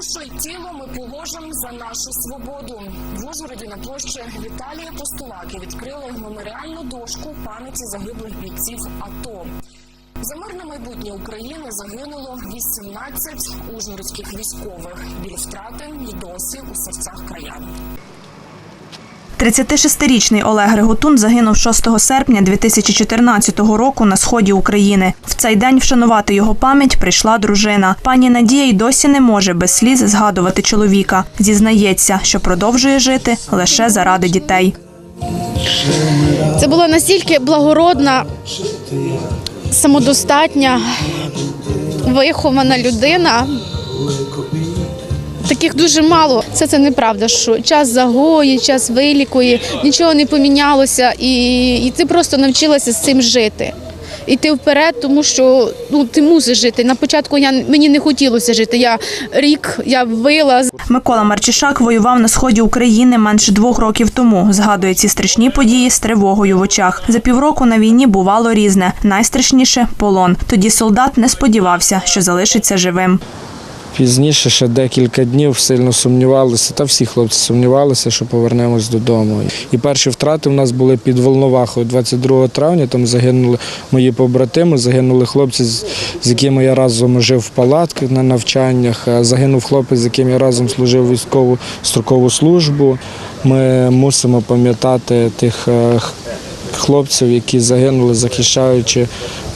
душу і тіло ми положимо за нашу свободу. В Ужгороді на площі Віталія Постулаки відкрили меморіальну дошку пам'яті загиблих бійців АТО. За мирне майбутнє України загинуло 18 ужгородських військових. Біль втрати і досі у серцях краян. 36-річний Олег Реготун загинув 6 серпня 2014 року на сході України. В цей день вшанувати його пам'ять прийшла дружина. Пані Надія й досі не може без сліз згадувати чоловіка. Зізнається, що продовжує жити лише заради дітей. Це була настільки благородна, самодостатня, вихована людина. Таких дуже мало. Це це неправда, що час загоює, час вилікує, нічого не помінялося, і, і ти просто навчилася з цим жити. Іти вперед, тому що ну ти мусиш жити. На початку я мені не хотілося жити. Я рік я вила Микола Марчишак воював на сході України менше двох років тому. Згадує ці страшні події з тривогою в очах. За півроку на війні бувало різне. Найстрашніше полон. Тоді солдат не сподівався, що залишиться живим. Пізніше, ще декілька днів сильно сумнівалися, та всі хлопці сумнівалися, що повернемось додому. І перші втрати в нас були під Волновахою 22 травня. Там загинули мої побратими, загинули хлопці, з якими я разом жив в палатках на навчаннях. Загинув хлопець, з яким я разом служив військову строкову службу. Ми мусимо пам'ятати тих е, хлопців, які загинули, захищаючи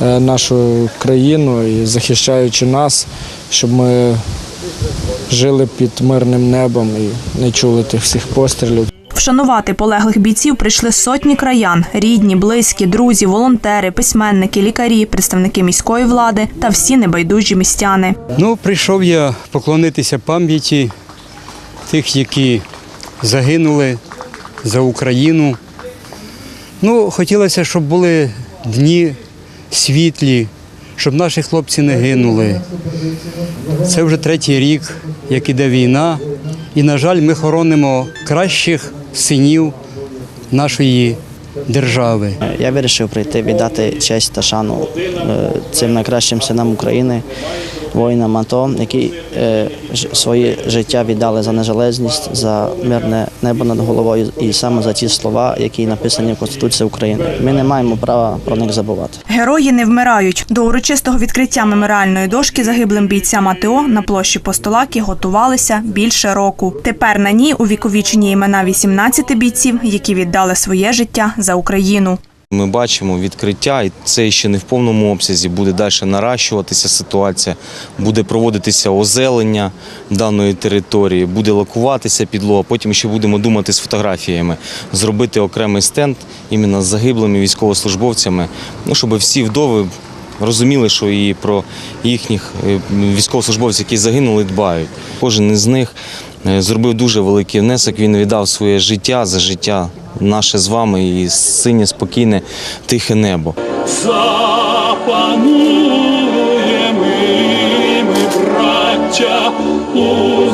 е, нашу країну і захищаючи нас, щоб ми жили під мирним небом і не чули тих всіх пострілів. Вшанувати полеглих бійців прийшли сотні краян: рідні, близькі, друзі, волонтери, письменники, лікарі, представники міської влади та всі небайдужі містяни. Ну, прийшов я поклонитися пам'яті тих, які загинули за Україну. Ну, хотілося, щоб були дні світлі, щоб наші хлопці не гинули. Це вже третій рік, як іде війна, і, на жаль, ми хоронимо кращих синів нашої держави. Я вирішив прийти віддати честь та шану е, цим найкращим синам України, воїнам АТО, які е, своє життя віддали за незалежність, за мирне небо над головою і саме за ті слова, які написані в Конституції України. Ми не маємо права про них забувати. Герої не вмирають. До урочистого відкриття меморіальної дошки загиблим бійцям АТО на площі Постолаки готувалися більше року. Тепер на ній увіковічені імена 18 бійців, які віддали своє життя за Україну. Ми бачимо відкриття, і це ще не в повному обсязі. Буде далі наращуватися ситуація, буде проводитися озелення даної території, буде лакуватися підлога. Потім ще будемо думати з фотографіями, зробити окремий стенд іменно з загиблими військовослужбовцями, ну щоб всі вдови. Розуміли, що і про їхніх е, військовослужбовців, які загинули, дбають. Кожен із них зробив дуже великий внесок. Він віддав своє життя за життя наше з вами і синє, спокійне, тихе небо. Запануємо ми, браття, у